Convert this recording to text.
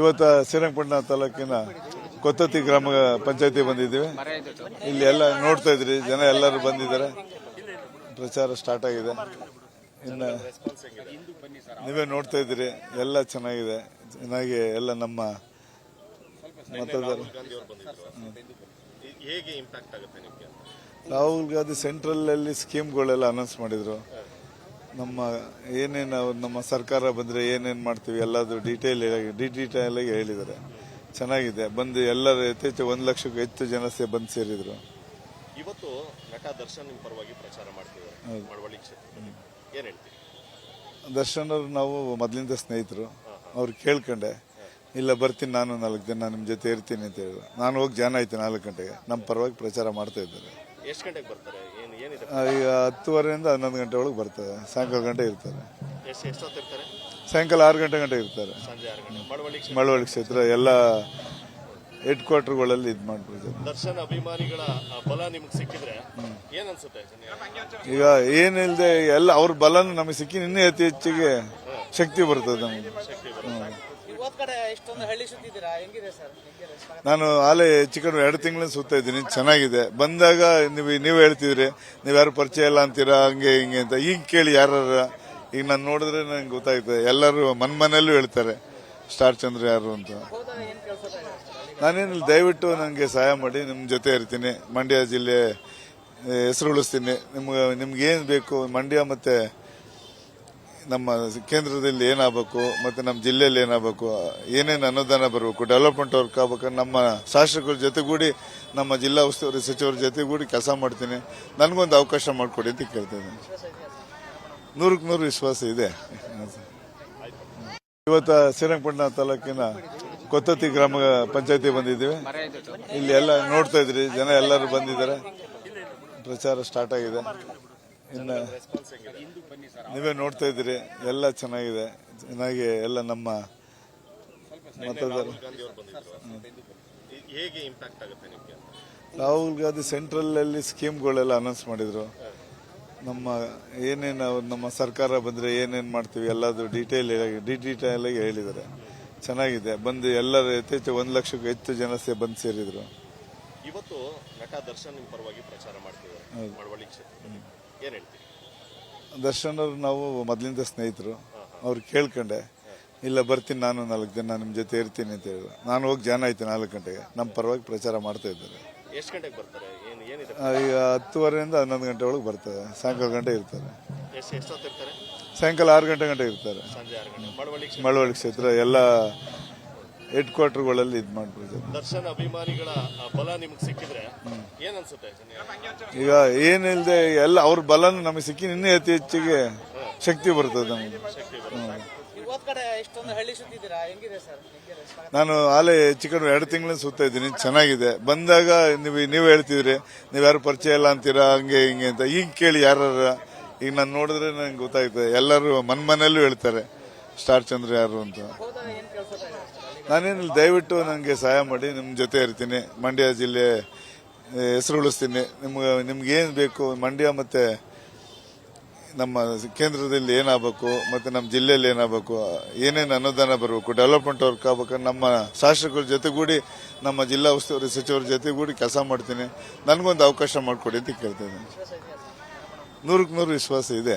ಇವತ್ತು ಶ್ರೀರಂಗಪಟ್ಟಣ ತಾಲೂಕಿನ ಕೊತ್ತತಿ ಗ್ರಾಮ ಪಂಚಾಯತಿ ಬಂದಿದ್ದೀವಿ. ಇಲ್ಲಿ ಎಲ್ಲ ನೋಡ್ತಾ ಇದ್ರಿ, ಜನ ಎಲ್ಲರೂ ಬಂದಿದ್ದಾರೆ. ಪ್ರಚಾರ ಸ್ಟಾರ್ಟ್ ಆಗಿದೆ. ಇನ್ನು ನೀವೇ ನೋಡ್ತಾ ಇದ್ದೀರಿ, ಎಲ್ಲ ಚೆನ್ನಾಗಿದೆ. ಚೆನ್ನಾಗಿ ಎಲ್ಲ ನಮ್ಮ ಮತದಾರ ಹೇಗೆ ಇಂಪ್ಯಾಕ್ಟ್ ಆಗುತ್ತೆ ನಿಮಗೆ ರಾಹುಲ್ ಗಾಂಧಿ ಸೆಂಟ್ರಲ್ ಅಲ್ಲಿ ಸ್ಕೀಮ್ಗಳೆಲ್ಲ ಅನೌನ್ಸ್ ಮಾಡಿದ್ರು. ನಮ್ಮ ಏನೇನು ಅವ್ರು ನಮ್ಮ ಸರ್ಕಾರ ಬಂದ್ರೆ ಏನೇನು ಮಾಡ್ತೀವಿ ಎಲ್ಲದು ಡೀಟೇಲ್ ಡೀಟೇಲ್ ಆಗಿ ಹೇಳಿದ್ದಾರೆ. ಚೆನ್ನಾಗಿದೆ. ಬಂದು ಎಲ್ಲರ ಯಥೇಚ್ಛ ಒಂದು ಲಕ್ಷಕ್ಕೂ ಹೆಚ್ಚು ಜನ ಸೇ ಬಂದು ಸೇರಿದ್ರು. ಇವತ್ತು ನಟ ದರ್ಶನ್ ನಿಮ್ಮ ಪರವಾಗಿ ಪ್ರಚಾರ ಮಾಡ್ತಿದ್ದಾರೆ. ಮಳವಳ್ಳಿ ಕ್ಷೇತ್ರದಲ್ಲಿ. ಏನ್ ಹೇಳ್ತೀರಿ? ದರ್ಶನ್ ಅವರು ನಾವು ಮೊದಲಿಂದ ಸ್ನೇಹಿತರು. ಅವ್ರು ಕೇಳ್ಕೊಂಡೆ. ಇಲ್ಲ ಬರ್ತೀನಿ ನಾನು ನಾಲ್ಕು ದಿನ ನಿಮ್ಮ ಜೊತೆ ಇರ್ತೀನಿ ಅಂತ ಹೇಳಿದ್ರು. ನಾನು ಹೋಗಿ ಜಾಯ್ನ್ ಆಯ್ತು ನಾಲ್ಕು ಗಂಟೆಗೆ. ನಮ್ಮ ಪರವಾಗಿ ಪ್ರಚಾರ ಮಾಡ್ತಾ ಇದ್ದಾರೆ. ಎಷ್ಟು ಗಂಟೆಗೆ ಬರ್ತಾರೆ? ಏನಿದೆ? ಈಗ ಹತ್ತುವರೆಯಿಂದ ಹನ್ನೊಂದು ಗಂಟೆ ಒಳಗೆ ಬರ್ತದೆ. ಸಾಯಂಕಾಲ ಗಂಟೆ ಇರ್ತಾರೆ. ಎಷ್ಟು ಎಷ್ಟೊತ್ತಿರ್ತಾರೆ ಸಾಯಂಕಾಲ ಆರು ಗಂಟೆ ಗಂಟೆ ಇರ್ತಾರೆ. ಸಂಜೆ ಆರು ಗಂಟೆ. ಮಳವಳ್ಳಿ ಕ್ಷೇತ್ರ. ಮಳವಳ್ಳಿ ಕ್ಷೇತ್ರ ಎಲ್ಲ ಹೆಡ್ ಕ್ವಾರ್ಟರ್ಗಳಲ್ಲಿ ಇದು ಮಾಡ್ಬಿಡ್ತಾರೆ ದರ್ಶನ್ ಅಭಿಮಾನಿಗಳ ಆ ಬಲ ನಿಮ್ಗೆ ಸಿಕ್ಕಿದ್ರೆ ಏನ್ ಅನ್ಸುತ್ತೆ? ಜನ- ಈಗ ಏನಿಲ್ಲದೆ ಎಲ್ಲ ಅವ್ರ ಬಲನೂ ನಮಗೆ ಸಿಕ್ಕಿ ಇನ್ನೂ ಅತಿ ಹೆಚ್ಚಿಗೆ ಶಕ್ತಿ ಬರ್ತದೆ ನಮಗೆ. ನಾನು ಆಲೇ ಚಿಕನ್ ಎರಡು ತಿಂಗಳಿಂದ ಸುತ್ತಾ ಇದ್ದೀನಿ. ಚೆನ್ನಾಗಿದೆ. ಬಂದಾಗ ನೀವು ನೀವು ಹೇಳ್ತಿದ್ರಿ ನೀವು ಯಾರು ಪರಿಚಯ ಇಲ್ಲ ಅಂತೀರಾ? ಹಂಗೆ ಹಿಂಗೆ ಅಂತ. ಈಗ ಕೇಳಿ ಯಾರ ಈಗ ನಾನು ನೋಡಿದ್ರೆ ನನಗೆ ಗೊತ್ತಾಯ್ತದೆ. ಎಲ್ಲರೂ ಮನ್ ಮನೆಯಲ್ಲೂ ಹೇಳ್ತಾರೆ ಸ್ಟಾರ್ ಚಂದ್ರ ಯಾರು ಅಂತ. ನಾನೇನಿಲ್ಲ ದಯವಿಟ್ಟು ನನಗೆ ಸಹಾಯ ಮಾಡಿ ನಿಮ್ಮ ಜೊತೆ ಇರ್ತೀನಿ. ಮಂಡ್ಯ ಜಿಲ್ಲೆ ಹೆಸರು ಉಳಿಸ್ತೀನಿ ನಿಮ್ಗೆ ನಿಮ್ಗೆ ಏನು ಬೇಕು? ಮಂಡ್ಯ ಮತ್ತೆ ನಮ್ಮ ಕೇಂದ್ರದಲ್ಲಿ ಏನಾಗಬೇಕು ಮತ್ತೆ ನಮ್ಮ ಜಿಲ್ಲೆಯಲ್ಲಿ ಏನಾಗಬೇಕು, ಏನೇನು ಅನುದಾನ ಬರಬೇಕು ಡೆವಲಪ್ಮೆಂಟ್ ವರ್ಕ್ ಆಗಬೇಕು, ನಮ್ಮ ಶಾಸಕರ ಜೊತೆಗೂಡಿ, ನಮ್ಮ ಜಿಲ್ಲಾ ಉಸ್ತುವಾರಿ ಸಚಿವರ ಜೊತೆಗೂಡಿ ಕೆಲಸ ಮಾಡ್ತೀನಿ. ನನಗೊಂದು ಅವಕಾಶ ಮಾಡಿಕೊಡಿ ಅಂತ ಕೇಳ್ತೇನೆ ನೂರಕ್ಕೆ ನೂರು ವಿಶ್ವಾಸ ಇದೆ. ಇವತ್ತು ಶ್ರೀರಂಗಪಟ್ಟಣ ತಾಲೂಕಿನ ಕೊತ್ತತಿ ಗ್ರಾಮ ಪಂಚಾಯತಿ ಬಂದಿದ್ದೀವಿ. ಇಲ್ಲಿ ಎಲ್ಲ ನೋಡ್ತಾ ಇದ್ರಿ, ಜನ ಎಲ್ಲರೂ ಬಂದಿದ್ದಾರೆ. ಪ್ರಚಾರ ಸ್ಟಾರ್ಟ್ ಆಗಿದೆ. ಇನ್ನು ನೀವೇ ನೋಡ್ತಾ ಇದ್ದೀರಿ ಎಲ್ಲ ಚೆನ್ನಾಗಿದೆ ಚೆನ್ನಾಗಿ ಎಲ್ಲ ನಮ್ಮ ಮತದಾರ ರಾಹುಲ್ ಗಾಂಧಿ ಸೆಂಟ್ರಲ್ ಅಲ್ಲಿ ಸ್ಕೀಮ್ಗಳೆಲ್ಲ ಅನೌನ್ಸ್ ಮಾಡಿದ್ರು. ನಮ್ಮ ಏನೇನು ಅವ್ರು ನಮ್ಮ ಸರ್ಕಾರ ಬಂದರೆ ಏನೇನು ಮಾಡ್ತೀವಿ ಎಲ್ಲದು ಡೀಟೇಲ್ ಡೀಟೇಲ್ ಆಗಿ ಹೇಳಿದ್ದಾರೆ. ಚೆನ್ನಾಗಿದೆ. ಬಂದು ಎಲ್ಲರೂ ಯಥೇಚ್ಛ ಒಂದು ಲಕ್ಷಕ್ಕೂ ಹೆಚ್ಚು ಜನ ಸೇ ಬಂದು ಸೇರಿದರು. ಇವತ್ತು ನಟ ದರ್ಶನ್ ಪರವಾಗಿ ಪ್ರಚಾರ ಮಳವಳ್ಳಿ ಕ್ಷೇತ್ರದಲ್ಲಿ. ಏನ್ ಹೇಳ್ತೀರಿ? ದರ್ಶನ್ ಅವ್ರು ನಾವು ಮೊದಲಿಂದ ಸ್ನೇಹಿತರು. ಅವ್ರು ಕೇಳ್ಕೊಂಡೆ ಇಲ್ಲ ಬರ್ತೀನಿ ನಾನು ನಾಲ್ಕು ದಿನ ನಿಮ್ಮ ಜೊತೆ ಇರ್ತೀನಿ ಅಂತ ಹೇಳಿದ್ರು. ನಾನು ಹೋಗಿ ಜಾಯ್ನ್ ಆಯ್ತು ನಾಲ್ಕು ಗಂಟೆಗೆ. ನಮ್ಮ ಪರವಾಗಿ ಪ್ರಚಾರ ಮಾಡ್ತಾ ಇದ್ದಾರೆ. ಎಷ್ಟು ಗಂಟೆಗೆ ಬರ್ತಾರೆ? ಏನ್ ಏನಿದೆ? ಆ, ಈಗ ಹತ್ತುವರೆಯಿಂದ ಹನ್ನೊಂದು ಗಂಟೆ ಒಳಗೆ ಬರ್ತಾರೆ ಸಾಯಂಕಾಲ ಗಂಟೆ ಇರ್ತಾರೆ. ಎಷ್ಟು ಎಷ್ಟೊತ್ತಿರ್ತಾರೆ? ಸಾಯಂಕಾಲ ಆರು ಗಂಟೆ ಗಂಟೆ ಇರ್ತಾರೆ. ಸಂಜೆ ಆರು ಗಂಟೆ. ಮಳವಳ್ಳಿ ಕ್ಷೇತ್ರ. ಮಳವಳ್ಳಿ ಕ್ಷೇತ್ರ ಎಲ್ಲ ಹೆಡ್ ಕ್ವಾರ್ಟರ್ಗಳಲ್ಲಿ ಇದು ಮಾಡ್ಬಿಟ್ಟಿದ್ದಾರೆ. ದರ್ಶನ್ ಅಭಿಮಾನಿಗಳ ಬಲ ನಿಮ್ಗೆ ಸಿಕ್ಕಿದ್ರೆ ಏನ್ ಅನ್ಸುತ್ತೆ ಈಗ ಏನಿಲ್ಲದೆ ಎಲ್ಲ ಅವ್ರ ಬಲ ನಮಗೆ ಸಿಕ್ಕಿ ಇನ್ನೂ ಅತಿ ಹೆಚ್ಚಿಗೆ ಶಕ್ತಿ ಬರ್ತದೆ ನಮಗೆ. ಹ್ಮ್. ಇಷ್ಟೊಂದು ಹಳ್ಳಿ ಸುತ್ತಿದ್ದೀರಾ? ಹೆಂಗಿದೆ ಸರ್? ನಾನು ಆಲೆ ಚಿಕನ್ ಎರಡು ತಿಂಗಳಿಂದ ಸುತ್ತ ಇದ್ದೀನಿ. ಚೆನ್ನಾಗಿದೆ. ಬಂದಾಗ ನೀವು ನೀವು ಹೇಳ್ತಿದ್ರಿ ನೀವು ಯಾರು ಪರಿಚಯ ಇಲ್ಲ ಅಂತೀರಾ ಹಂಗೆ ಹಿಂಗೆ ಅಂತ. ಈಗ ಕೇಳಿ ಯಾರು ಈಗ ನಾನು ನೋಡಿದ್ರೆ ನನಗೆ ಗೊತ್ತಾಗ್ತದೆ ಎಲ್ಲರೂ ಮನ್ ಮನೆಯಲ್ಲೂ ಹೇಳ್ತಾರೆ ಸ್ಟಾರ್ ಚಂದ್ರ ಯಾರು ಅಂತ. ನಾನೇನಿಲ್ಲ, ದಯವಿಟ್ಟು ನನಗೆ ಸಹಾಯ ಮಾಡಿ ನಿಮ್ಮ ಜೊತೆ ಇರ್ತೀನಿ. ಮಂಡ್ಯ ಜಿಲ್ಲೆ ಹೆಸರು ಉಳಿಸ್ತೀನಿ ನಿಮ್ಗೆ ನಿಮ್ಗೆ ಏನು ಬೇಕು, ಮಂಡ್ಯ ಮತ್ತೆ ನಮ್ಮ ಕೇಂದ್ರದಲ್ಲಿ ಏನಾಗಬೇಕು, ಮತ್ತೆ ನಮ್ಮ ಜಿಲ್ಲೆಯಲ್ಲಿ ಏನಾಗಬೇಕು, ಏನೇನು ಅನುದಾನ ಬರಬೇಕು, ಡೆವಲಪ್ಮೆಂಟ್ ವರ್ಕ್ ಆಗ್ಬೇಕು ನಮ್ಮ ಶಾಸಕರ ಜೊತೆಗೂಡಿ, ನಮ್ಮ ಜಿಲ್ಲಾ ಉಸ್ತುವಾರಿ ಸಚಿವರ ಜೊತೆಗೂಡಿ ಕೆಲಸ ಮಾಡ್ತೀನಿ. ನನಗೊಂದು ಅವಕಾಶ ಮಾಡಿಕೊಡಿ ಅಂತ ಕೇಳ್ತೇನೆ ನೂರಕ್ಕೆ ನೂರು ವಿಶ್ವಾಸ ಇದೆ.